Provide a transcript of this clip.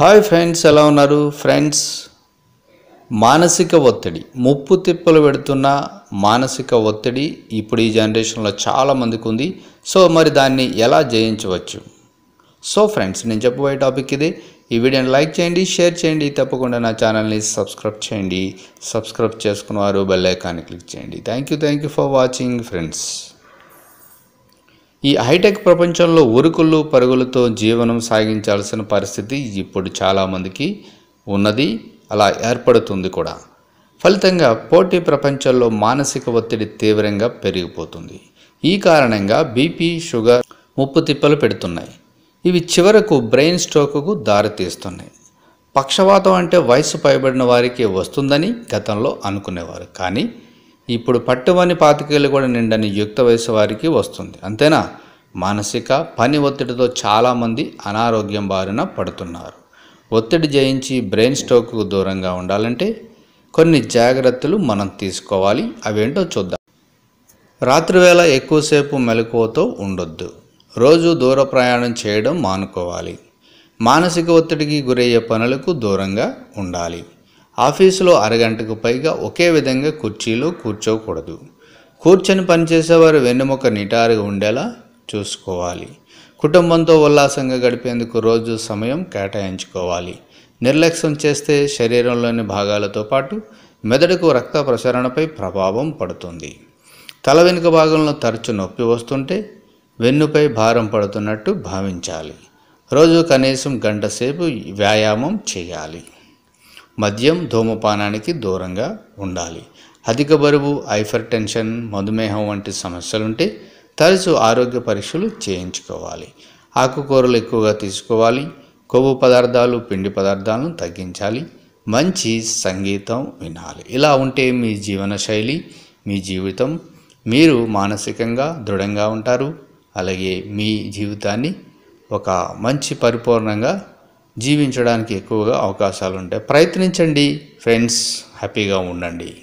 Hi friends ఎలా ఉన్నారు? Friends మానసిక ఒత్తిడి. ముప్పు తిప్పలు పెడుతున్న మానసిక ఒత్తిడి ఇప్పుడు ఈ జనరేషన్లో చాలా మందికి ఉంది. సో మరి దాన్ని ఎలా జయించవచ్చు? సో ఫ్రెండ్స్ నేను చెప్పబోయే టాపిక్ ఇది. ఈ వీడియోని లైక్ చేయండి షేర్ చేయండి. తప్పకుండా నా ఛానల్ని సబ్స్క్రైబ్ చేయండి. సబ్స్క్రైబ్ చేసుకున్న వారు బెల్ ఐకాన్ని క్లిక్ చేయండి. Thank you thank you for watching friends. ఈ హైటెక్ ప్రపంచంలో ఉరుకులు పరుగులతో జీవనం సాగించాల్సిన పరిస్థితి ఇప్పుడు చాలామందికి ఉన్నది అలా ఏర్పడుతుంది కూడా. ఫలితంగా పోటీ ప్రపంచంలో మానసిక ఒత్తిడి తీవ్రంగా పెరిగిపోతుంది. ఈ కారణంగా బీపీ షుగర్ ముప్పు తిప్పలు పెడుతున్నాయి. ఇవి చివరకు బ్రెయిన్ స్ట్రోక్కు దారితీస్తున్నాయి. పక్షవాతం అంటే వయసు పైబడిన వారికి వస్తుందని గతంలో అనుకునేవారు. కానీ ఇప్పుడు పట్టువని పాతికేళ్ళు కూడా నిండని యుక్త వయసు వారికి వస్తుంది. అంతేనా? మానసిక పని ఒత్తిడితో చాలామంది అనారోగ్యం బారిన పడుతున్నారు. ఒత్తిడి జయించి బ్రెయిన్ స్ట్రోక్కు దూరంగా ఉండాలంటే కొన్ని జాగ్రత్తలు మనం తీసుకోవాలి. అవేంటో చూద్దాం. రాత్రివేళ ఎక్కువసేపు మెలకువతో ఉండొద్దు. రోజు దూర ప్రయాణం చేయడం మానుకోవాలి. మానసిక ఒత్తిడికి గురయ్యే పనులకు దూరంగా ఉండాలి. ఆఫీసులో అరగంటకు పైగా ఒకే విధంగా కుర్చీలో కూర్చోకూడదు. కూర్చొని పనిచేసేవారు వెన్నెముక నిటారుగా ఉండేలా చూసుకోవాలి. కుటుంబంతో ఉల్లాసంగా గడిపేందుకు రోజు సమయం కేటాయించుకోవాలి. నిర్లక్ష్యం చేస్తే శరీరంలోని భాగాలతో పాటు మెదడుకు రక్త ప్రసరణపై ప్రభావం పడుతుంది. తల వెనుక భాగంలో తరచు నొప్పి వస్తుంటే వెన్నుపై భారం పడుతున్నట్టు భావించాలి. రోజు కనీసం గంట సేపు వ్యాయామం చేయాలి. మద్యం ధూమపానానికి దూరంగా ఉండాలి. అధిక బరువు హైపర్ టెన్షన్ మధుమేహం వంటి సమస్యలుంటే తరచు ఆరోగ్య పరీక్షలు చేయించుకోవాలి. ఆకుకూరలు ఎక్కువగా తీసుకోవాలి. కొవ్వు పదార్థాలు పిండి పదార్థాలను తగ్గించాలి. మంచి సంగీతం వినాలి. ఇలా ఉంటే మీ జీవన శైలి మీ జీవితం మీరు మానసికంగా దృఢంగా ఉంటారు. అలాగే మీ జీవితాన్ని ఒక మంచి పరిపూర్ణంగా జీవించడానికి ఎక్కువగా అవకాశాలు ఉంటాయి ప్రయత్నించండి ఫ్రెండ్స్. హ్యాపీగా ఉండండి.